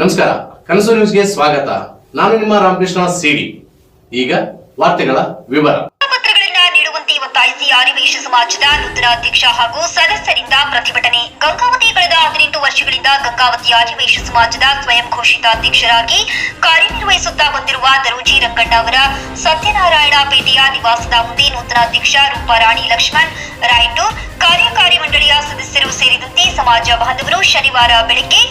ನಮಸ್ಕಾರ, ಕನಸು ನ್ಯೂಸ್ಗೆ ಸ್ವಾಗತ. ನಾನು ನಿಮ್ಮ ರಾಮಕೃಷ್ಣ ಸಿಡಿ. ಈಗ ವಾರ್ತೆಗಳ ವಿವರ. ಒತ್ತಾಯಿಸಿ ಸಮಾಜದ ನೂತನ ಅಧ್ಯಕ್ಷ ಹಾಗೂ ಸದಸ್ಯರಿಂದ ಪ್ರತಿಭಟನೆ. ಗಂಗಾವತಿ ಕಳೆದ ಹದಿನೆಂಟು ವರ್ಷಗಳಿಂದ ಗಂಗಾವತಿ ಆದಿವೇಶ ಸಮಾಜದ ಸ್ವಯಂ ಘೋಷಿತ ಅಧ್ಯಕ್ಷರಾಗಿ ಕಾರ್ಯನಿರ್ವಹಿಸುತ್ತಾ ಬಂದಿರುವ ದರೋಜಿ ರಂಗಣ್ಣ ಅವರ ಸತ್ಯನಾರಾಯಣ ಪೇಟೆಯ ನಿವಾಸದ ಮುಂದೆ ನೂತನ ಅಧ್ಯಕ್ಷ ರೂಪಾರಾಣಿ ಲಕ್ಷ್ಮಣ್ ರಾಯಟೂರ್ ಕಾರ್ಯಕಾರಿ ಮಂಡಳಿಯ ಸದಸ್ಯರು ಸೇರಿದಂತೆ ಸಮಾಜ ಬಾಂಧವರು ಶನಿವಾರ ಬೆಳಗ್ಗೆ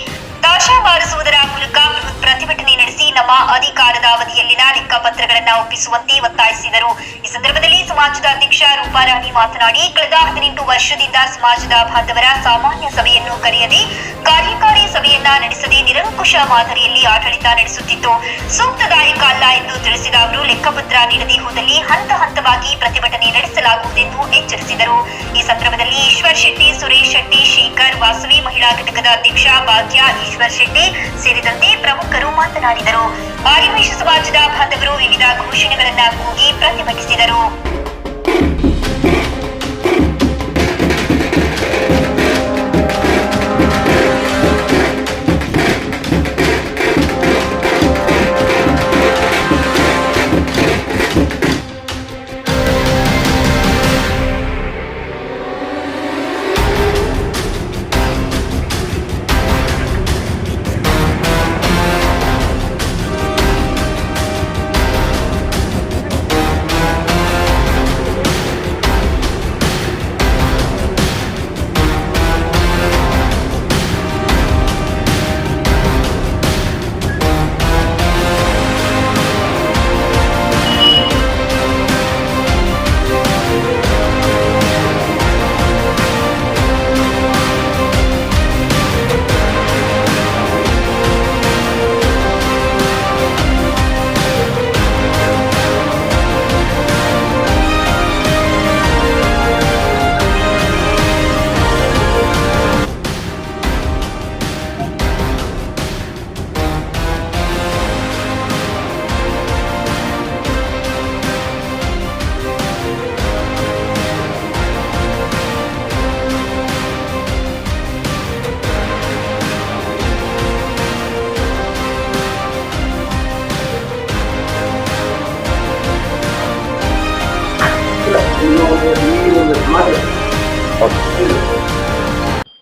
ತಾಶಾ ಬಾರಿಸುವುದರ ಮೂಲಕ ಬೃಹತ್ ಪ್ರತಿಭಟನೆ ನಡೆಸಿ ನಮ್ಮ ಅಧಿಕಾರದ ಅವಧಿಯಲ್ಲಿನ ಲೆಕ್ಕಪತ್ರಗಳನ್ನ ಒಪ್ಪಿಸುವಂತೆ ಒತ್ತಾಯಿಸಿದರು. ಈ ಸಂದರ್ಭದಲ್ಲಿ ಸಮಾಜದ ಅಧ್ಯಕ್ಷ ರೂಪಾರಾಣಿ ಮಾತನಾಡಿ, ಕಳೆದ ಹದಿನೆಂಟು ವರ್ಷದಿಂದ ಸಮಾಜದ ಬಾಂಧವರ ಸಾಮಾನ್ಯ ಸಭೆಯನ್ನು ಕರೆಯದೆ, ಕಾರ್ಯಕಾರಿ ಸಭೆಯನ್ನ ನಡೆಸದೆ ನಿರಂಕುಶ ಮಾದರಿಯಲ್ಲಿ ಆಡಳಿತ ನಡೆಸುತ್ತಿತ್ತು. ಸೂಕ್ತದಾಯಕ ಅಲ್ಲ ಎಂದು ತಿಳಿಸಿದ ಅವರು, ಲೆಕ್ಕಪತ್ರ ನೀಡದೆ ಹೋದಲ್ಲಿ ಹಂತ ಹಂತವಾಗಿ ಪ್ರತಿಭಟನೆ ನಡೆಸಲಾಗುವುದೆಂದು ಎಚ್ಚರಿಸಿದರು. ಈ ಸಂದರ್ಭದಲ್ಲಿ ಈಶ್ವರ್ ಶೆಟ್ಟಿ, ಸುರೇಶ್ ಶೆಟ್ಟಿ ಶೇಖರ್ ವಾಸವಿ ಮಹಿಳಾ ಘಟಕದ ಅಧ್ಯಕ್ಷ ಭಾಗ್ಯ, ಈಶ್ವರ್ ಶೆಟ್ಟಿ ಸೇರಿದಂತೆ ಪ್ರಮುಖರು ಮಾತನಾಡಿದರು. ಆದಿವೇಶ ಸಮಾಜದ ಬಾಂಧವರು ವಿವಿಧ ಘೋಷಣೆಗಳನ್ನ ಕೂಗಿ ಪ್ರತಿಭಟಿಸಿದರು.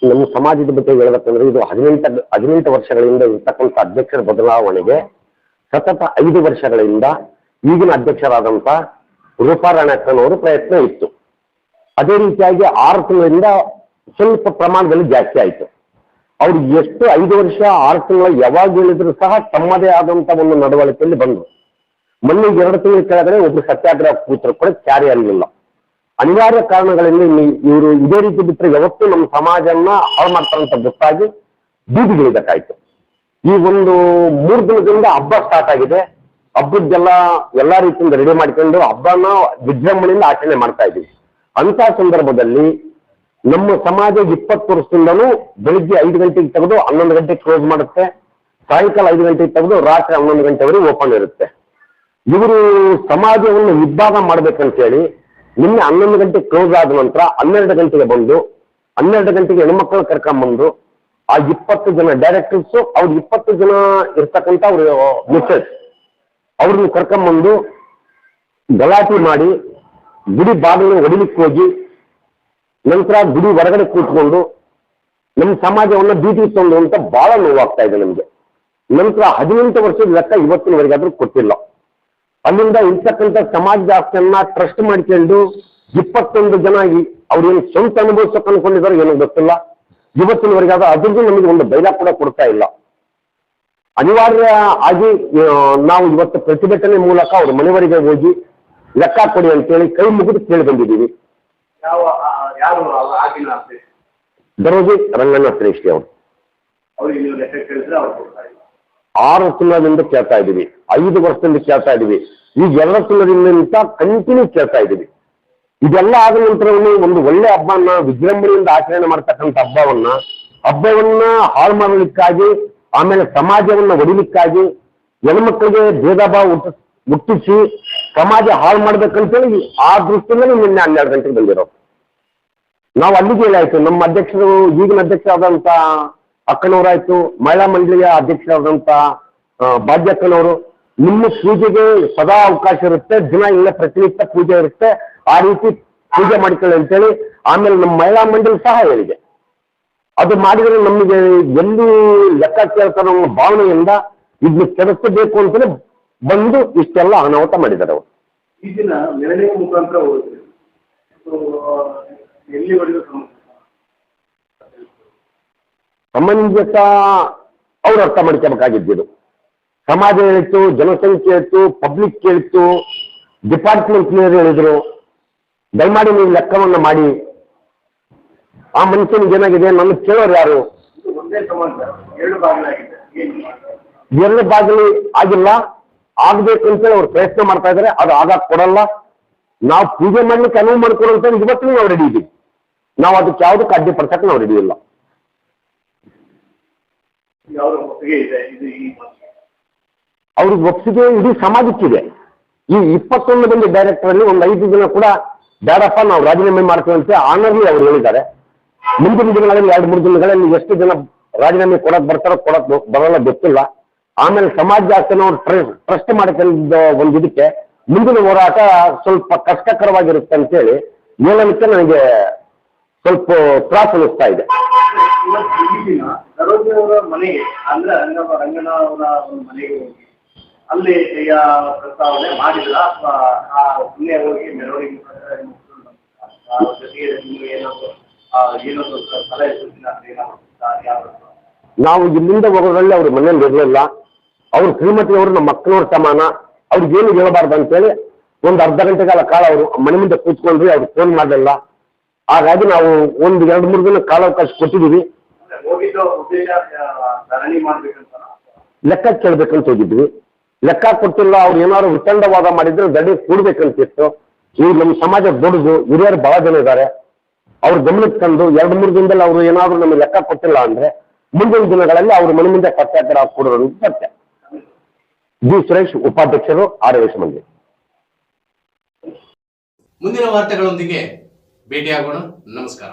ನಮ್ಮ ಸಮಾಜದ ಬಗ್ಗೆ ಹೇಳ್ಬೇಕಂದ್ರೆ ಇದು ಹದಿನೆಂಟು ಹದಿನೆಂಟು ವರ್ಷಗಳಿಂದ ಇರ್ತಕ್ಕಂಥ ಅಧ್ಯಕ್ಷರ ಬದಲಾವಣೆಗೆ ಸತತ ಐದು ವರ್ಷಗಳಿಂದ ಈಗಿನ ಅಧ್ಯಕ್ಷರಾದಂತ ರೂಪಾರಾಯಣಕ್ಕನವರು ಪ್ರಯತ್ನ ಇತ್ತು. ಅದೇ ರೀತಿಯಾಗಿ ಆರು ತಿಂಗಳಿಂದ ಸ್ವಲ್ಪ ಪ್ರಮಾಣದಲ್ಲಿ ಜಾಸ್ತಿ ಆಯಿತು. ಅವ್ರು ಎಷ್ಟು ಐದು ವರ್ಷ, ಆರು ತಿಂಗಳು ಯಾವಾಗ ಹೇಳಿದ್ರು ಸಹ ತಮ್ಮದೇ ಆದಂತ ಒಂದು ನಡವಳಿಕೆಯಲ್ಲಿ ಬಂದರು. ಮೊನ್ನೆ ಎರಡು ತಿಂಗಳ ಕೆಳಗಡೆ ಒಬ್ರು ಸತ್ಯಾಗ್ರಹ ಕೂತರು ಕೂಡ ಕ್ಯಾರಿ ಆಗಲಿಲ್ಲ ಅನಿವಾರ್ಯ ಕಾರಣಗಳಲ್ಲಿ ಇವರು ಇದೇ ರೀತಿ ಬಿಟ್ಟರೆ ಯಾವತ್ತು ನಮ್ಮ ಸಮಾಜವನ್ನ ಹಾಳು ಮಾಡ್ತಾರಂತ ಗೊತ್ತಾಗಿ ಬೀದಿಗಿಳಿಬೇಕಾಯ್ತು ಈ ಒಂದು ಮೂರು ದಿನದಿಂದ ಹಬ್ಬ ಸ್ಟಾರ್ಟ್ ಆಗಿದೆ. ಹಬ್ಬದ್ದೆಲ್ಲ ಎಲ್ಲಾ ರೀತಿಯಿಂದ ರೆಡಿ ಮಾಡ್ಕೊಂಡು ಹಬ್ಬನ ವಿಜೃಂಭಣೆಯಿಂದ ಆಚರಣೆ ಮಾಡ್ತಾ ಇದ್ದೀವಿ. ಅಂತ ಸಂದರ್ಭದಲ್ಲಿ ನಮ್ಮ ಸಮಾಜ ಇಪ್ಪತ್ತು ವರ್ಷದಿಂದಲೂ ಬೆಳಿಗ್ಗೆ ಐದು ಗಂಟೆಗೆ ತೆಗೆದು ಹನ್ನೊಂದು ಗಂಟೆಗೆ ಕ್ಲೋಸ್ ಮಾಡುತ್ತೆ. ಸಾಯಂಕಾಲ ಐದು ಗಂಟೆಗೆ ತೆಗೆದು ರಾತ್ರಿ ಹನ್ನೊಂದು ಗಂಟೆವರೆಗೆ ಓಪನ್ ಇರುತ್ತೆ. ಇವರು ಸಮಾಜವನ್ನು ವಿಭಾಗ ಮಾಡ್ಬೇಕಂತ ಹೇಳಿ ನಿನ್ನೆ ಹನ್ನೊಂದು ಗಂಟೆಗೆ ಕ್ಲೋಸ್ ಆದ ನಂತರ ಹನ್ನೆರಡು ಗಂಟೆಗೆ ಬಂದು, ಹನ್ನೆರಡು ಗಂಟೆಗೆ ಹೆಣ್ಮಕ್ಳು ಕರ್ಕೊಂಡ್ಬಂದು ಆ ಇಪ್ಪತ್ತು ಜನ ಡೈರೆಕ್ಟರ್ಸ್ ಅವ್ರ ಇಪ್ಪತ್ತು ಜನ ಇರ್ತಕ್ಕಂಥ ಅವ್ರ ಮಿಸ್ಸಸ್ ಅವ್ರನ್ನ ಕರ್ಕೊಂಡ್ಬಂದು ಗಲಾಟೆ ಮಾಡಿ, ಗುಡಿ ಬಾಗಿಲು ಹೊಡಿಲಿಕ್ಕೆ ಹೋಗಿ, ನಂತರ ಗುಡಿ ಹೊರಗಡೆ ಕೂತ್ಕೊಂಡು ನಮ್ಮ ಸಮಾಜವನ್ನ ಬೀದಿ ತಂದು ಅಂತ ಬಹಳ ನೋವಾಗ್ತಾ ಇದೆ ನಮ್ಗೆ. ನಂತರ ಹದಿನೆಂಟು ವರ್ಷದ ಲೆಕ್ಕ ಇವತ್ತಿನವರೆಗಾದ್ರೂ ಕೊಟ್ಟಿಲ್ಲ. ಅಲ್ಲಿಂದ ಇರ್ತಕ್ಕಂಥ ಸಮಾಜದ ಆಸ್ತಿಯನ್ನ ಟ್ರಸ್ಟ್ ಮಾಡ್ಕೊಂಡು ಇಪ್ಪತ್ತೊಂದು ಜನ ಅವ್ರೇನು ಸ್ವಂತ ಅನುಭವಿಸಕ್ ಅನ್ಕೊಂಡಿದ್ದಾರೆ ಏನೋ ಗೊತ್ತಿಲ್ಲ. ಇವತ್ತಿನವರೆಗಾದ ಅದ್ರದ್ದು ನಮಗೆ ಒಂದು ಬೈಲ ಕೂಡ ಕೊಡ್ತಾ ಇಲ್ಲ. ಅನಿವಾರ್ಯ ಆಗಿ ನಾವು ಇವತ್ತು ಪ್ರತಿಭಟನೆ ಮೂಲಕ ಅವ್ರ ಮನೆಯವರೆಗೆ ಹೋಗಿ ಲೆಕ್ಕ ಕೊಡಿ ಅಂತೇಳಿ ಕೈ ಮುಗಿದು ಕೇಳಿ ಬಂದಿದ್ದೀವಿ? ದರೋಜಿ ರಂಗಣ್ಣ ಶ್ರೇಷ್ಠಿ ಅವ್ರು. ಆರು ತಿಂಗಳಿಂದ ಕೇಳ್ತಾ ಇದ್ದೀವಿ. ಐದು ವರ್ಷದಿಂದ ಕೇಳ್ತಾ ಇದ್ದೀವಿ. ಈಗ ಎರಡು ನಿಂತ ಕಂಟಿನ್ಯೂ ಕೇಳ್ತಾ ಇದ್ದೀವಿ ಇದೆಲ್ಲ ಆದ ನಂತರವನ್ನು ಒಂದು ಒಳ್ಳೆ ಹಬ್ಬವನ್ನ, ವಿಜೃಂಭಣೆಯಿಂದ ಆಚರಣೆ ಮಾಡ್ತಕ್ಕಂಥ ಹಬ್ಬವನ್ನ ಹಬ್ಬವನ್ನ ಹಾಳು ಮಾಡಲಿಕ್ಕಾಗಿ, ಆಮೇಲೆ ಸಮಾಜವನ್ನ ಒಡಿಲಿಕ್ಕಾಗಿ, ಹೆಣ್ಮಕ್ಳಿಗೆ ಭೇದ ಭಾವ ಹುಟ್ಟಿಸ್, ಸಮಾಜ ಹಾಳು ಮಾಡ್ಬೇಕಂತೇಳಿ ಆ ದೃಷ್ಟಿಯಿಂದ ನಿನ್ನೆ ಹನ್ನೆರಡು ಗಂಟೆಗೆ ಬಂದಿರೋ ನಾವು ಅಲ್ಲಿಗೆ ಹೇಳಾಯ್ತು ನಮ್ಮ ಅಧ್ಯಕ್ಷರು, ಈಗಿನ ಅಧ್ಯಕ್ಷರಾದಂತ ಅಕ್ಕನವರಾಯ್ತು, ಮಹಿಳಾ ಮಂಡಳಿಯ ಅಧ್ಯಕ್ಷರಾದಂತ ಭಾಗ್ಯಕ್ಕನವರು ನಿಮ್ಮ ಪೂಜೆಗೆ ಸದಾ ಅವಕಾಶ ಇರುತ್ತೆ ದಿನ ಇಲ್ಲ ಪ್ರತಿನಿತ್ಯ ಪೂಜೆ ಇರುತ್ತೆ ಆ ರೀತಿ ಪೂಜೆ ಮಾಡ್ಕೊಳ್ಳಿ ಅಂತೇಳಿ ಆಮೇಲೆ ನಮ್ಮ ಮಹಿಳಾ ಮಂಡಳಿ ಸಹ ಹೇಳಿದೆ. ಅದು ಮಾಡಿದ್ರೆ ನಮಗೆ ಎಲ್ಲಿ ಲೆಕ್ಕ ಕೇಳ್ತಾರೋ ಅನ್ನೋ ಭಾವನೆಯಿಂದ ಇದನ್ನ ಕೆಡಿಸಬೇಕು ಅಂತಲೇ ಬಂದು ಇಷ್ಟೆಲ್ಲ ಅನಾಹುತ ಮಾಡಿದ್ದಾರೆ ಅವರು. ಈ ದಿನ ಮೆರವಣಿಗೆ ಮುಖಾಂತರ ಸಮಂಜಸ ಅವ್ರು ಅರ್ಥ ಮಾಡ್ಕೋಬೇಕಾಗಿದ್ದು ಸಮಾಜ ಹೇಳಿತ್ತು ಜನಸಂಖ್ಯೆ ಇತ್ತು ಪಬ್ಲಿಕ್ ಕೇಳಿತ್ತು ಡಿಪಾರ್ಟ್ಮೆಂಟ್ ಹೇಳಿದ್ರು ದಯಮಾಡಿ ನೀವು ಲೆಕ್ಕವನ್ನ ಮಾಡಿ. ಆ ಮನುಷ್ಯನಿಗೆ ಏನಾಗಿದೆ? ನನ್ನ ಕೇಳೋರು ಯಾರು? ಎರಡು ಬಾಗಿಲು ಆಗಿಲ್ಲ. ಆಗ್ಬೇಕು ಅಂತೇಳಿ ಅವ್ರು ಪ್ರಯತ್ನ ಮಾಡ್ತಾ ಇದಾರೆ ಅದು ಆಗಾಗ ಕೊಡಲ್ಲ. ನಾವು ಪೂಜೆ ಮಾಡ್ಲಿಕ್ಕೆ ಅನುವು ಮಾಡ್ಕೊಡೋ ಅಂತ ಇವತ್ತು ನಾವು ರೆಡಿ ಇದ್ದೀವಿ ನಾವು ಅದಕ್ಕೆ ಯಾವುದಕ್ಕೆ ಅಡ್ಡಿ ಪಡ್ಸಕ್ಕೆ ನಾವು ರೆಡಿ ಇಲ್ಲ ಯಾವ ಒಪ್ಪಿಗೆ ಇದೆ ಇದು ಈ ಅವ್ರಿಗೆ ಒಪ್ಪಿಗೆ ಇಡೀ ಸಮಾಜಕ್ಕಿದೆ. ಈ ಇಪ್ಪತ್ತೊಂದು ಮಂದಿ ಡೈರೆಕ್ಟರ್ ಅಲ್ಲಿ ಒಂದು ಐದು ದಿನ ಕೂಡ ಬೇಡಪ್ಪ, ನಾವು ರಾಜೀನಾಮೆ ಮಾಡ್ತೀವಿ ಅಂತ ಆನರ್ಲಿ ಅವ್ರು ಹೇಳಿದ್ದಾರೆ. ಮುಂದಿನ ದಿನಗಳಲ್ಲಿ ಎರಡು, ಮೂರು ದಿನಗಳಲ್ಲಿ ಎಷ್ಟು ಜನ ರಾಜೀನಾಮೆ ಕೊಡಕ್ ಬರ್ತಾರೋ ಕೊಡಕ್ ಬರಲ್ಲ, ಗೊತ್ತಿಲ್ಲ. ಆಮೇಲೆ ಸಮಾಜ ಅವ್ರು ಟ್ರಸ್ಟ್ ಮಾಡ್ಕೊಂಡಿದ್ದ ಒಂದು ಇದಕ್ಕೆ ಮುಂದಿನ ಹೋರಾಟ ಸ್ವಲ್ಪ ಕಷ್ಟಕರವಾಗಿರುತ್ತೆ ಅಂತೇಳಿ ಹೇಳಲಿಕ್ಕೆ ನನಗೆ ಸ್ವಲ್ಪ ತ್ರಾಸ ಅನಿಸ್ತಾ ಇದೆ. ಮನೆಗೆ, ಅಂದ್ರೆ ರಂಗ ರಂಗನ ಅವರ ಮನೆಗೆ ಹೋಗಿ ಅಲ್ಲಿ ಈಗ ಪ್ರಸ್ತಾವನೆ ಮಾಡಿಲ್ಲ ಅಥವಾ ಆ ಸುಮ್ಮನೆ ಹೋಗಿ ಮೆರವಣಿಗೆ ಮುಖಾಂತರ ಮುಗಿಸ್ಕೊಂಡು ಬಂದ್ರಾ? ಆ ಜೊತೆಗೆ ನಿಮ್ಗೆ ಏನಾದ್ರು ಆ, ಏನಾದ್ರು ಸಲಹೆ ಸೂಚನೆ ಅಂತ. ಏನಾದ್ರು ನಾವು ಇಲ್ಲಿಂದ ಹೋಗೋದ್ರಲ್ಲಿ ಅವ್ರ ಮನೆಯಲ್ಲಿ ಇರಲಿಲ್ಲ. ಅವ್ರ ಶ್ರೀಮತಿಯವರು ನಮ್ಮ ಮಕ್ಕಳವ್ರ ಸಮಾನ. ಅವ್ರಿಗೆ ಏನು ಹೇಳಬಾರ್ದು ಅಂತೇಳಿ ಒಂದು ಅರ್ಧ ಗಂಟೆ ಕಾಲ ಕಾಲ ಅವರು ಮನೆ ಮುಂದೆ ಕೂತ್ಕೊಂಡ್ರಿ ಅವ್ರು ಫೋನ್ ಮಾಡಲಿಲ್ಲ. ಹಾಗಾಗಿ ನಾವು ಒಂದು ಎರಡು ಮೂರು ದಿನ ಕಾಲಾವಕಾಶ ಕೊಟ್ಟಿದ್ದೀವಿ. ಲೆಕ್ಕ ಕೇಳ್ಬೇಕಂತ ಹೋಗಿದ್ವಿ. ಲೆಕ್ಕ ಕೊಟ್ಟಿಲ್ಲ, ಅವ್ರು ಏನಾದ್ರು ವಿತಂಡವಾದ ಮಾಡಿದ್ರೆ ದಡಿ ಕೂಡ್ಬೇಕಂತಿತ್ತು. ಈಗ ನಮ್ಮ ಸಮಾಜ ದೊಡ್ಡದು ಹಿರಿಯರು ಬಹಳ ಜನ ಇದ್ದಾರೆ. ಅವ್ರ ಗಮನಕ್ಕೆ ತಂದು ಎರಡು ಮೂರು ದಿನದಲ್ಲಿ ಅವರು ಏನಾದ್ರು ನಮಗೆ ಲೆಕ್ಕ ಕೊಟ್ಟಿಲ್ಲ ಅಂದ್ರೆ ಮುಂದಿನ ದಿನಗಳಲ್ಲಿ ಅವ್ರ ಮನೆ ಮುಂದೆ ಸತ್ಯಾಗ್ರಹ ಕೊಡೋದು ಸತ್ಯ ಜಿ ಸುರೇಶ್ ಉಪಾಧ್ಯಕ್ಷರು ಆರ್ ಮಂದಿ ಮುಂದಿನ ವಾರ್ತೆಗಳೊಂದಿಗೆ ಭೇಟಿಯಾಗೋಣ. ನಮಸ್ಕಾರ.